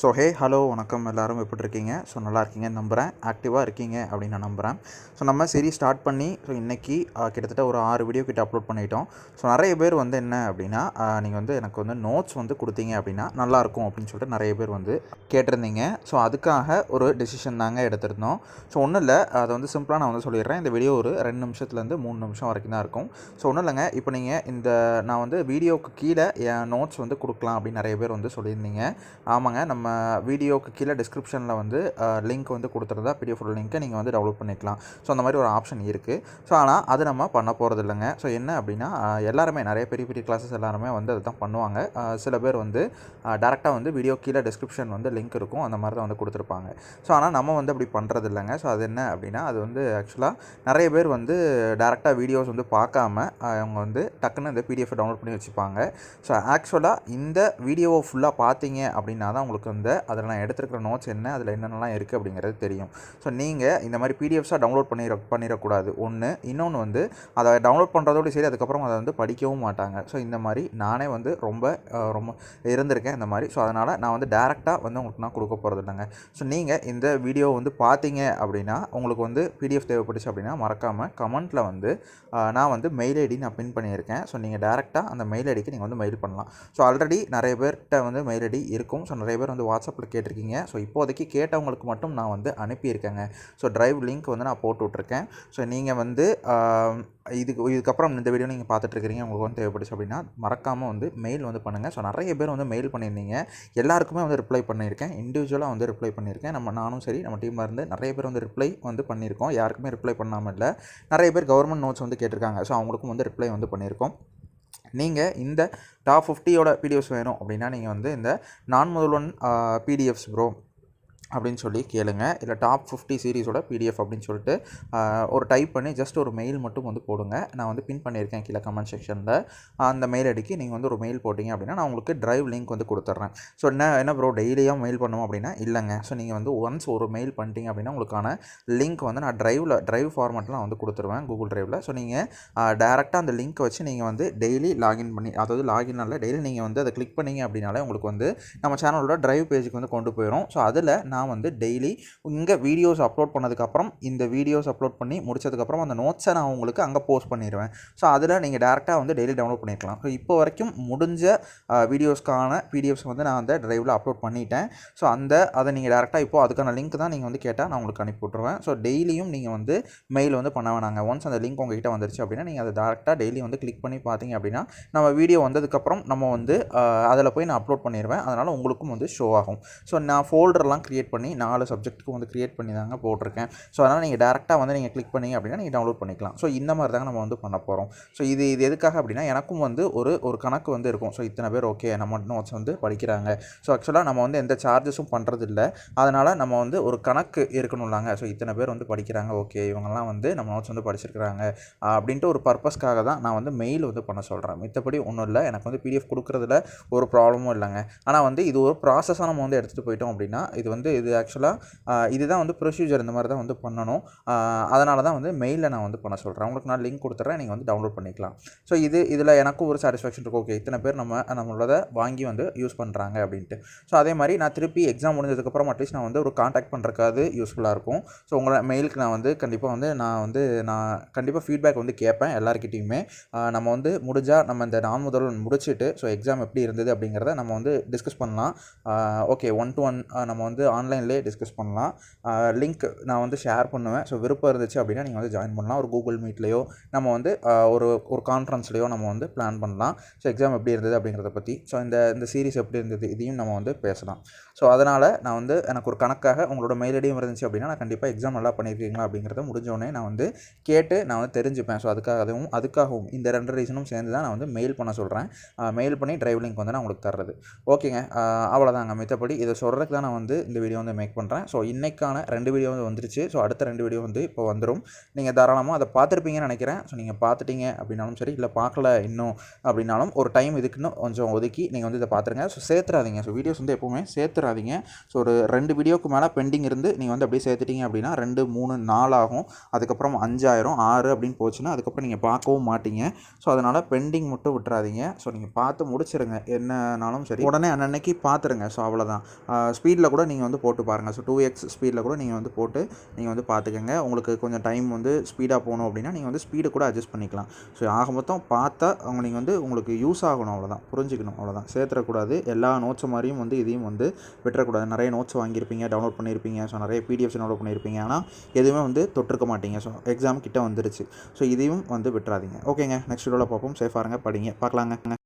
So hey hello வணக்கம். எல்லாரும் எப்படி இருக்கீங்க ஸோ நல்லா இருக்கீங்கன்னு நம்புகிறேன் ஆக்டிவாக இருக்கீங்க அப்படின்னு நான் நம்புகிறேன் ஸோ நம்ம சரி ஸ்டார்ட் பண்ணி ஸோ இன்றைக்கி கிட்டத்தட்ட ஒரு ஆறு வீடியோ கிட்ட அப்லோட் பண்ணிட்டோம். ஸோ நிறைய பேர் வந்து என்ன அப்படின்னா நீங்கள் வந்து எனக்கு வந்து நோட்ஸ் வந்து கொடுத்தீங்க அப்படின்னா நல்லாயிருக்கும் அப்படின்னு சொல்லிட்டு நிறைய பேர் வந்து கேட்டிருந்தீங்க. ஸோ அதுக்காக ஒரு டெசிஷன் தாங்க எடுத்திருந்தோம். ஸோ ஒன்றும் இல்லை அதை வந்து சிம்பிளாக நான் வந்து சொல்லிடுறேன். இந்த வீடியோ ஒரு ரெண்டு நிமிஷத்துலேருந்து மூணு நிமிஷம் வரைக்கும் தான் இருக்கும். ஸோ ஒன்றும் இல்லைங்க. இப்போ நீங்கள் இந்த நான் வந்து வீடியோவுக்கு கீழே என் நோட்ஸ் வந்து கொடுக்கலாம் அப்படின்னு நிறைய பேர் வந்து சொல்லியிருந்தீங்க. ஆமாங்க நம்ம வீடியோக்கு கீழே டிஸ்கிரிப்ஷனில் வந்து லிங்க் வந்து கொடுத்துருந்தா பிடிஎஃபோட லிங்க்கை நீங்கள் வந்து டவுன்லோட் பண்ணிக்கலாம். ஸோ அந்த மாதிரி ஒரு ஆப்ஷன் இருக்குது ஸோ ஆனால் அது நம்ம பண்ண போகிறது இல்லைங்க. ஸோ என்ன அப்படின்னா எல்லாருமே நிறைய பெரிய பெரிய கிளாஸஸ் எல்லாருமே வந்து அதை தான் பண்ணுவாங்க சில பேர் வந்து டேரெக்டாக வந்து வீடியோ கீழே டிஸ்கிரிப்ஷன் வந்து லிங்க் இருக்கும். அந்த மாதிரி தான் வந்து கொடுத்துருப்பாங்க. ஸோ ஆனால் நம்ம வந்து அப்படி பண்ணுறது இல்லைங்க. ஸோ அது என்ன அப்படின்னா அது வந்து ஆக்சுவலாக நிறைய பேர் வந்து டேரெக்டாக வீடியோஸ் வந்து பார்க்காம அவங்க வந்து டக்குன்னு இந்த பிடிஎஃப் டவுன்லோட் பண்ணி வச்சுப்பாங்க. ஸோ ஆக்சுவலாக இந்த வீடியோவை ஃபுல்லாக பார்த்தீங்க அப்படின்னா தான் உங்களுக்கு வந்து அதில் நான் எடுத்துருக்கிற நோட்ஸ் என்ன அதில் என்னென்னலாம் இருக்குது அப்படிங்கிறது தெரியும். ஸோ நீங்கள் இந்த மாதிரி பிடிஎஃப்ஸாக டவுன்லோட் பண்ணிட பண்ணிடக்கூடாது ஒன்று இன்னொன்று வந்து அதை டவுன்லோட் பண்ணுறதோடு சரி அதுக்கப்புறம் அதை வந்து படிக்கவும் மாட்டாங்க. ஸோ இந்த மாதிரி நானே வந்து ரொம்ப ரொம்ப இருந்திருக்கேன் இந்த மாதிரி. ஸோ அதனால் நான் வந்து டேரெக்டாக வந்து உங்களுக்கு நான் கொடுக்க போகிறது இல்லைங்க ஸோ நீங்கள் இந்த வீடியோ வந்து பார்த்தீங்க அப்படின்னா உங்களுக்கு வந்து பிடிஎஃப் தேவைப்பட்டுச்சு அப்படின்னா மறக்காமல் கமெண்ட்டில் வந்து நான் வந்து மெயில் ஐடி நான் பின் பண்ணியிருக்கேன். ஸோ நீங்கள் டேரெக்டாக அந்த மெயில் ஐடிக்கு நீங்கள் வந்து மெயில் பண்ணலாம். ஸோ ஆல்ரெடி நிறைய பேர்கிட்ட வந்து மெயில் ஐடி இருக்கும். ஸோ நிறைய பேர் வந்து வந்து வாட்ஸ்அப்பில் கேட்டிருக்கீங்க. ஸோ இப்போதைக்கு கேட்டவங்களுக்கு மட்டும் நான் வந்து அனுப்பியிருக்கேங்க. ஸோ டிரைவ் லிங்க் வந்து நான் போட்டு விட்ருக்கேன் ஸோ நீங்கள் வந்து இதுக்கு இதுக்கப்புறம் இந்த வீடியோ நீங்கள் பார்த்துட்ருக்கிறீங்க உங்களுக்கு வந்து தேவைப்படுச்சு அப்படின்னா மறக்காமல் வந்து மெயில் வந்து பண்ணுங்கள் ஸோ நிறைய பேர் வந்து மெயில் பண்ணியிருந்தீங்க. எல்லாருக்குமே வந்து ரிப்ளை பண்ணியிருக்கேன். இண்டிவிஜுவலாக வந்து ரிப்ளை பண்ணியிருக்கேன். நம்ம நானும் சரி நம்ம டீமில் இருந்து நிறைய பேர் வந்து ரிப்ளை வந்து பண்ணியிருக்கோம். யாருக்குமே ரிப்ளை பண்ணாமல் இல்லை. நிறைய பேர் கவர்மெண்ட் நோட்ஸ் வந்து கேட்டிருக்காங்க. ஸோ அவங்களுக்கும் வந்து ரிப்ளை வந்து பண்ணியிருக்கோம். நீங்கள் இந்த டாப் ஃபிஃப்டியோட பிடிஎஃப்ஸ் வேணும் அப்படின்னா நீங்கள் வந்து இந்த நான் முதல்வன் பிடிஎஃப்ஸ் ப்ரோ அப்படின்னு சொல்லி கேளுங்க. இல்லை டாப் ஃபிஃப்டி சீரிஸோட பிடிஎஃப் அப்படின்னு சொல்லிட்டு ஒரு டைப் பண்ணி ஜஸ்ட் ஒரு மெயில் மட்டும் வந்து போடுங்க. நான் வந்து பின் பண்ணியிருக்கேன் கீழே கமெண்ட் செக்ஷனில் அந்த மெயில் அடிக்கி நீங்கள் வந்து ஒரு மெயில் போட்டிங்க அப்படின்னா நான் உங்களுக்கு டிரைவ் லிங்க் வந்து கொடுத்துட்றேன் ஸோ என்ன என்ன ப்ரோ டெய்லியாக மெயில் பண்ணுவோம் அப்படின்னா இல்லைங்க. ஸோ நீங்கள் வந்து ஒன்ஸ் ஒரு மெயில் பண்ணிட்டீங்க அப்படின்னா உங்களுக்கான லிங்க் வந்து நான் டிரைவில் டிரைவ் ஃபார்மெட்டில் நான் வந்து கொடுத்துருவேன் கூகுள் டிரைவில் ஸோ நீங்கள் டேரெக்டாக அந்த லிங்க்கை வச்சு நீங்கள் வந்து டெய்லி லாகின் பண்ணி அதாவது லாகின் அல்ல டெய்லி நீங்கள் வந்து அதை கிளிக் பண்ணீங்க அப்படின்னாலே உங்களுக்கு வந்து நம்ம சேனலோட டிரைவ் பேஜுக்கு வந்து கொண்டு போயிடும் ஸோ அதில் நான் நான் வந்து டெய்லி இங்கே வீடியோஸ் அப்லோட் பண்ணதுக்கப்புறம் இந்த வீடியோஸ் அப்லோட் பண்ணி முடிச்சதுக்கப்புறம் அந்த நோட்ஸை நான் உங்களுக்கு அங்கே போஸ்ட் பண்ணிடுவேன் ஸோ அதில் நீங்கள் டேரெக்டாக வந்து டெய்லி டவுன்லோட் பண்ணிக்கலாம் ஸோ இப்போ வரைக்கும் முடிஞ்ச வீடியோஸ்க்கான பிடிஎஃப்ஸ் வந்து நான் அந்த டிரைவில் அப்லோட் பண்ணிட்டேன். ஸோ அந்த அதை நீங்கள் டேரெக்டாக இப்போ அதுக்கான லிங்க் தான் நீங்கள் வந்து கேட்டால் நான் உங்களுக்கு அனுப்பி விட்ருவேன் ஸோ டெய்லியும் நீங்கள் வந்து மெயில் வந்து பண்ண வேணாங்க. ஒன்ஸ் அந்த லிங்க் உங்ககிட்ட வந்துருச்சு அப்படின்னா நீங்கள் அதை டேரெக்டாக டெய்லி வந்து கிளிக் பண்ணி பார்த்தீங்க அப்படின்னா நம்ம வீடியோ வந்ததுக்கப்புறம் நம்ம வந்து அதில் போய் நான் அப்லோட் பண்ணிடுவேன் அதனால் உங்களுக்கும் வந்து ஷோ ஆகும். ஸோ நான் ஃபோல்டர்லாம் க்ரியேட் பண்ணி நாலு சப்ஜெக்ட்டுக்கு வந்து கிரியேட் பண்ணி தாங்க போட்டிருக்கேன். ஸோ அதனால் நீங்கள் டேரெக்டாக வந்து நீங்கள் கிளிக் பண்ணீங்க அப்படின்னா நீங்கள் டவுன்லோட் பண்ணிக்கலாம். ஸோ இந்த மாதிரி தாங்க நம்ம வந்து பண்ண போகிறோம் ஸோ இது இது எதுக்காக அப்படின்னா எனக்கும் வந்து ஒரு ஒரு கணக்கு வந்து இருக்கும். ஸோ இத்தனை பேர் ஓகே நம்ம நோட்ஸ் வந்து படிக்கிறாங்க. ஸோ ஆக்சுவலாக நம்ம வந்து எந்த சார்ஜஸும் பண்ணுறது இல்லை அதனால் நம்ம வந்து ஒரு கணக்கு இருக்கணும்லாங்க. ஸோ இத்தனை பேர் வந்து படிக்கிறாங்க ஓகே இவங்கெல்லாம் வந்து நம்ம நோட்ஸ் வந்து படிச்சிருக்கிறாங்க. அப்படின்ட்டு ஒரு பர்பஸ்க்காக தான் நான் வந்து மெயில் வந்து பண்ண சொல்கிறேன் மித்தபடி ஒன்றும் இல்லை. எனக்கு வந்து பிடிஎஃப் கொடுக்குறதுல ஒரு ப்ராப்ளமும் இல்லைங்க. ஆனால் வந்து இது ஒரு ப்ராசஸாக நம்ம வந்து எடுத்துகிட்டு போயிட்டோம் அப்படின்னா இது வந்து இது ஆக்சுவலாக இதுதான் வந்து ப்ரொசீஜர் இந்த மாதிரி தான் வந்து பண்ணணும். அதனால தான் வந்து மெயிலில் நான் வந்து பண்ண சொல்கிறேன் உங்களுக்கு நான் லிங்க் கொடுத்துட்றேன் நீங்கள் வந்து டவுன்லோட் பண்ணிக்கலாம். ஸோ இது இதில் எனக்கும் ஒரு சாட்டிஸ்ஃபேக்ஷன் இருக்கும் ஓகே இத்தனை பேர் நம்ம நம்மளோட வாங்கி வந்து யூஸ் பண்ணுறாங்க அப்படின்ட்டு. ஸோ அதே மாதிரி நான் திருப்பி எக்ஸாம் முடிஞ்சதுக்கப்புறம் அட்லீஸ்ட் நான் வந்து ஒரு காண்டாக்ட் பண்ணுறக்காவது யூஸ்ஃபுல்லாக இருக்கும். ஸோ உங்களை மெயிலுக்கு நான் வந்து கண்டிப்பாக வந்து நான் வந்து நான் கண்டிப்பாக ஃபீட்பேக் வந்து கேட்பேன் எல்லாருக்கிட்டையுமே நம்ம வந்து முடிஞ்சால் நம்ம இந்த நான் முதல்வன் முடிச்சுட்டு ஸோ எக்ஸாம் எப்படி இருந்தது அப்படிங்கிறத நம்ம வந்து டிஸ்கஸ் பண்ணலாம். ஓகே ஒன் டு ஒன் நம்ம வந்து ஆன்லைன் ஆன்லைன்லேயே டிஸ்கஸ் பண்ணலாம். லிங்க் நான் வந்து ஷேர் பண்ணுவேன். ஸோ விருப்பம் இருந்துச்சு அப்படின்னா நீங்கள் வந்து ஜாயின் பண்ணலாம். ஒரு கூகுள் மீட்லேயோ நம்ம வந்து ஒரு ஒரு கான்ஃபரன்ஸ்லேயோ நம்ம வந்து பிளான் பண்ணலாம். ஸோ எக்ஸாம் எப்படி இருந்தது அப்படிங்கிறத பற்றி ஸோ இந்த இந்த சீரிஸ் எப்படி இருந்தது இதையும் நம்ம வந்து பேசலாம். ஸோ அதனால் நான் வந்து எனக்கு ஒரு கணக்காக உங்களோட மெயில் ஐடியும் இருந்துச்சு அப்படின்னா நான் கண்டிப்பாக எக்ஸாம் நல்லா பண்ணியிருக்கீங்களா அப்படிங்கிறத முடிஞ்சோடனே நான் வந்து கேட்டு நான் வந்து தெரிஞ்சுப்பேன். ஸோ அதுக்காகவும் அதுக்காகவும் இந்த ரெண்டு ரீசனும் சேர்ந்து தான் நான் வந்து மெயில் பண்ண சொல்கிறேன் மெயில் பண்ணி டிரைவ் லிங்க் வந்து நான் உங்களுக்கு தர்றது. ஓகேங்க அவ்வளோதாங்க மித்தபடி இதை சொல்கிறதுக்கு தான் நான் வந்து இந்த வீடியோ வீடியோ வந்து மேக் பண்ணுறேன் ஸோ இன்றைக்கான ரெண்டு வீடியோ வந்து வந்துருச்சு. ஸோ அடுத்த ரெண்டு வீடியோ வந்து இப்போ வந்துடும் நீங்கள் தாராளமாக அதை பார்த்துருப்பீங்கன்னு நினைக்கிறேன். ஸோ நீங்கள் பார்த்துட்டீங்க அப்படின்னாலும் சரி இல்லை பார்க்கல இன்னும் அப்படின்னாலும் ஒரு டைம் இதுக்குன்னு கொஞ்சம் ஒதுக்கி நீங்கள் வந்து இதை பார்த்துருங்க. ஸோ சேர்த்துறாதீங்க. ஸோ வீடியோஸ் வந்து எப்போவுமே சேர்த்துறாதீங்க. ஸோ ஒரு ரெண்டு வீடியோக்கு மேலே பெண்டிங் இருந்து நீங்கள் வந்து அப்படியே சேர்த்துட்டீங்க அப்படின்னா ரெண்டு மூணு நாலு ஆகும் அதுக்கப்புறம் அஞ்சாயிரம் ஆறு அப்படின்னு போச்சுன்னா அதுக்கப்புறம் நீங்கள் பார்க்கவும் மாட்டீங்க. ஸோ அதனால் பெண்டிங் மட்டும் விட்டுறாதீங்க. ஸோ நீங்கள் பார்த்து முடிச்சிருங்க. என்னனாலும் சரி உடனே அன்னன்னைக்கு பார்த்துருங்க. ஸோ அவ்வளோதான் ஸ்பீடில் கூட நீங்கள் வந்து வந்து போட்டு பாருங்கள் ஸோ டூ எக்ஸ் ஸ்பீடில் கூட நீங்கள் வந்து போட்டு நீங்கள் வந்து பார்த்துக்கங்க உங்களுக்கு கொஞ்சம் டைம் வந்து ஸ்பீடாக போகணும் அப்படின்னா நீங்கள் வந்து ஸ்பீடு கூட அட்ஜஸ்ட் பண்ணிக்கலாம். ஸோ ஆக மொத்தம் பார்த்தா அவங்க நீங்கள் வந்து உங்களுக்கு யூஸ் ஆகணும் அவ்வளோதான் புரிஞ்சுக்கணும் அவ்வளோதான் சேர்த்துறக்கூடாது. எல்லா நோட்ஸ் மாதிரியும் வந்து இதையும் வந்து விட்டுறக்கூடாது. நிறைய நோட்ஸ் வாங்கியிருப்பீங்க டவுன்லோட் பண்ணியிருப்பீங்க. ஸோ நிறைய பிடிஎஃப்ஸ் டவுன்லோட் பண்ணியிருப்பீங்க. ஆனால் எதுவுமே வந்து தொட்டிருக்க மாட்டீங்க. ஸோ எக்ஸாம் கிட்ட வந்துருச்சு. ஸோ இதையும் வந்து விட்டுறாதீங்க. ஓகேங்க நெக்ஸ்ட் வீடியோவில் பார்ப்போம். சேஃபாக இருங்க. படிங்க. பார்க்கலாங்க.